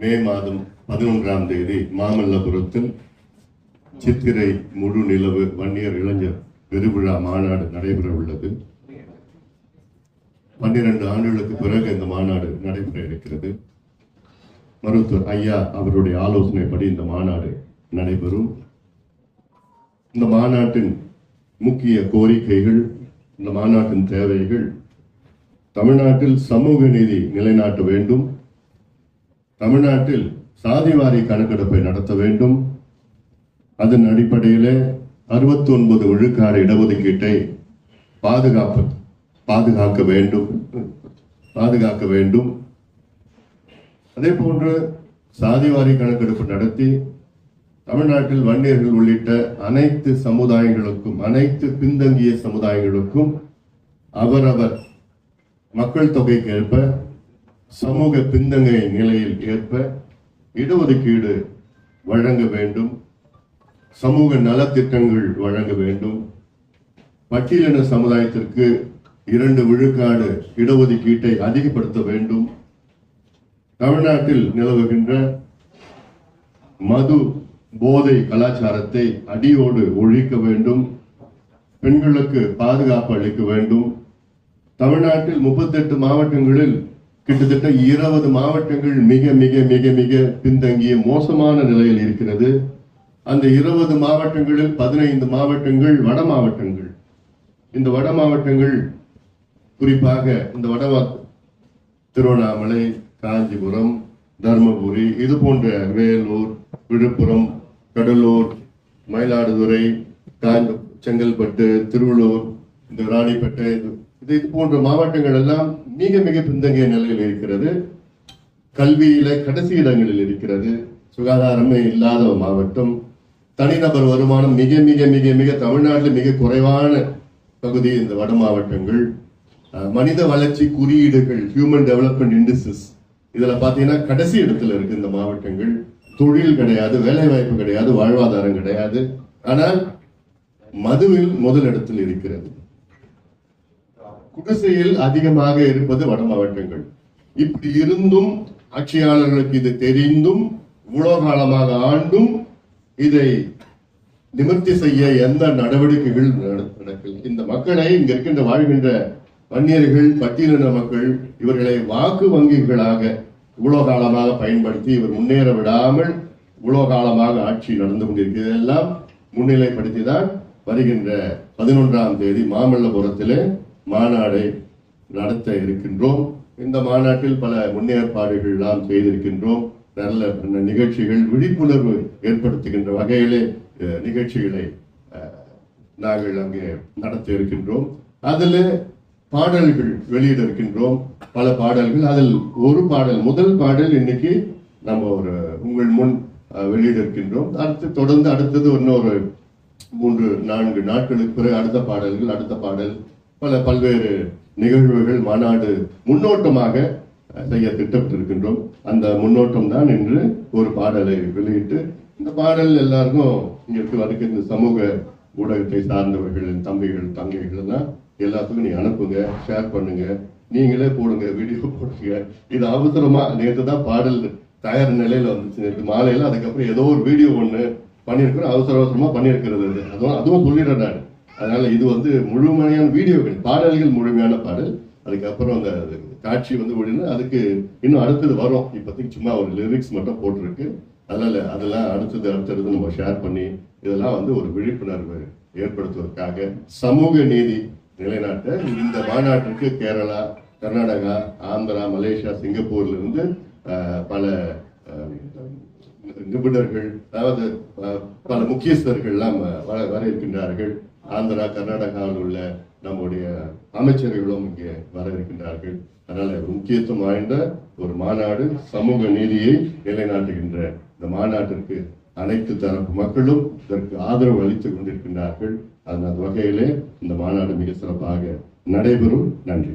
மே மாதம் பதினொன்றாம் தேதி மாமல்லபுரத்தில் சித்திரை முழு நிலவு வன்னியர் இளைஞர் பெருவிழா மாநாடு நடைபெற உள்ளது. பன்னிரண்டு ஆண்டுகளுக்கு பிறகு இந்த மாநாடு நடைபெற இருக்கிறது. மருத்துவர் ஐயா அவருடைய ஆலோசனைப்படி இந்த மாநாடு நடைபெறும். இந்த மாநாட்டின் முக்கிய கோரிக்கைகள் இந்த மாநாட்டின் தேவைகள் தமிழ்நாட்டில் சமூக நீதி நிலைநாட்ட வேண்டும். தமிழ்நாட்டில் சாதிவாரி கணக்கெடுப்பை நடத்த வேண்டும். அதன் அடிப்படையில் அறுபத்தி ஒன்பது விழுக்காடு இடஒதுக்கீட்டை பாதுகாப்பு பாதுகாக்க வேண்டும். பாதுகாக்க வேண்டும். அதே போன்று சாதிவாரி கணக்கெடுப்பு நடத்தி தமிழ்நாட்டில் வன்னியர்கள் உள்ளிட்ட அனைத்து சமுதாயங்களுக்கும் அனைத்து பின்தங்கிய சமுதாயங்களுக்கும் அவரவர் மக்கள் தொகைக்கு ஏற்ப சமூக பின்தங்கிய நிலையில் ஏற்ப இடஒதுக்கீடு வழங்க வேண்டும். சமூக நலத்திட்டங்கள் வழங்க வேண்டும். பட்டியலின சமுதாயத்திற்கு இரண்டு விழுக்காடு இடஒதுக்கீட்டை அதிகப்படுத்த வேண்டும். தமிழ்நாட்டில் நிலவுகின்ற மது போதை கலாச்சாரத்தை அடியோடு ஒழிக்க வேண்டும். பெண்களுக்கு பாதுகாப்பு அளிக்க வேண்டும். தமிழ்நாட்டில் முப்பத்தெட்டு மாவட்டங்களில் கிட்டத்தட்ட இருபது மாவட்டங்கள் மிக மிக மிக மிக பின்தங்கிய மோசமான நிலையில் இருக்கிறது. அந்த இருபது மாவட்டங்களில் பதினைந்து மாவட்டங்கள் வட மாவட்டங்கள். இந்த வட மாவட்டங்கள் குறிப்பாக இந்த வட திருவண்ணாமலை காஞ்சிபுரம் தர்மபுரி இது போன்ற வேலூர் விழுப்புரம் கடலூர் மயிலாடுதுறை காஞ்சி செங்கல்பட்டு திருவள்ளூர் இந்த ராணிப்பேட்டை இது- இது போன்ற மாவட்டங்கள் எல்லாம் மிக மிக பின்தங்கிய நிலையில் இருக்கிறது. கல்வியில கடைசி இடங்களில் இருக்கிறது. சுகாதாரமே இல்லாத மாவட்டம். தனிநபர் வருமானம் மிக மிக மிக மிக தமிழ்நாட்டில் மிக குறைவான பகுதி இந்த வட மாவட்டங்கள். மனித வளர்ச்சி குறியீடுகள் ஹியூமன் டெவலப்மெண்ட் இண்டஸ்ட்ரிஸ் இதில் பார்த்தீங்கன்னா கடைசி இடத்துல இருக்கு இந்த மாவட்டங்கள். தொழில் கிடையாது வேலை வாய்ப்பு கிடையாது வாழ்வாதாரம் கிடையாது. ஆனால் மதுவில் முதலிடத்தில் இருக்கிறது. குடிசையில் அதிகமாக இருப்பது வட மாவட்டங்கள் இப்படி இருந்தும் ஆட்சியாளர்களுக்கு இது தெரிந்தும் இவ்வளவு காலமாக ஆண்டும் இதை நிவர்த்தி செய்ய எந்த நடவடிக்கைகள் நட- நடக்கல இந்த மக்களை இங்க இருக்கின்ற வாழ்கின்ற வன்னியர்கள் பட்டியலின மக்கள் இவர்களை வாக்கு வங்கிகளாக இவ்வளவு காலமாக பயன்படுத்தி இவர் முன்னேற விடாமல் இவ்வளவு காலமாக ஆட்சி நடந்து கொண்டிருக்கிறது. எல்லாம் முன்னிலைப்படுத்திதான் வருகின்ற பதினொன்றாம் தேதி மாமல்லபுரத்திலே மாநாடை நடத்த இருக்கின்றோம். இந்த மாநாட்டில் பல முன்னேற்பாடுகள் நாம் செய்திருக்கின்றோம். நல்ல நல்ல நிகழ்ச்சிகள் விழிப்புணர்வு ஏற்படுத்துகின்ற வகையிலே நிகழ்ச்சிகளை நாங்கள் அங்கே நடத்த இருக்கின்றோம். அதில் பாடல்கள் வெளியிட இருக்கின்றோம். பல பாடல்கள் அதில் ஒரு பாடல் முதல் பாடல் இன்னைக்கு நம்ம ஒரு உங்கள் முன் வெளியிட இருக்கின்றோம். அடுத்து தொடர்ந்து அடுத்தது இன்னொரு மூன்று நான்கு நாட்களுக்கு பிறகு அடுத்த பாடல்கள் அடுத்த பாடல் பல பல்வேறு நிகழ்வுகள் மாநாடு முன்னோட்டமாக செய்ய திட்டமிட்டிருக்கின்றோம். அந்த முன்னோட்டம் தான் இன்று ஒரு பாடலை வெளியிட்டு இந்த பாடல் எல்லாருக்கும் இங்க வரைக்கும் இந்த சமூக ஊடகத்தை சார்ந்தவர்கள் தம்பிகள் தங்கைகள் எல்லாம் எல்லாத்துக்கும் நீ அனுப்புங்க ஷேர் பண்ணுங்க. நீங்களே போடுங்க வீடியோ போடுங்க. இது அவசரமா நேற்று தான் பாடல் தயார் நிலையில வந்துச்சு. நேற்று மாலையில அதுக்கப்புறம் ஏதோ ஒரு வீடியோ ஒன்று பண்ணியிருக்கிறோம் அவசர அவசரமா பண்ணியிருக்கிறது அதுவும் அதுவும் சொல்லிடுறேன் நான். அதனால் இது வந்து முழுமையான வீடியோகள் பாடல்கள் முழுமையான பாடல். அதுக்கப்புறம் அந்த காட்சி வந்து ஓடினா அதுக்கு இன்னும் அடுத்தது வரும். இப்போதைக்கு சும்மா ஒரு லிரிக்ஸ் மட்டும் போட்டிருக்கு. அதனால் அதெல்லாம் அடுத்தது அடுத்தது நம்ம ஷேர் பண்ணி இதெல்லாம் வந்து ஒரு விழிப்புணர்வு ஏற்படுத்துவதற்காக சமூக நீதி நிலைநாட்ட இந்த மாநாட்டிற்கு கேரளா கர்நாடகா ஆந்திரா மலேசியா சிங்கப்பூர்லேருந்து பல நிபுணர்கள் அதாவது பல முக்கியஸ்தர்கள் எல்லாம் வர வர இருக்கின்றார்கள் ஆந்திரா கர்நாடகாவில் உள்ள நம்முடைய அமைச்சர்களும் இங்கே வர இருக்கின்றார்கள் அதனால முக்கியத்துவம் வாய்ந்த ஒரு மாநாடு சமூக நீதியை நிலைநாட்டுகின்ற இந்த மாநாட்டிற்கு அனைத்து தரப்பு மக்களும் இதற்கு ஆதரவு அளித்துக் கொண்டிருக்கின்றார்கள். அதன் அந்த வகையிலே இந்த மாநாடு மிக சிறப்பாக நடைபெறும். நன்றி.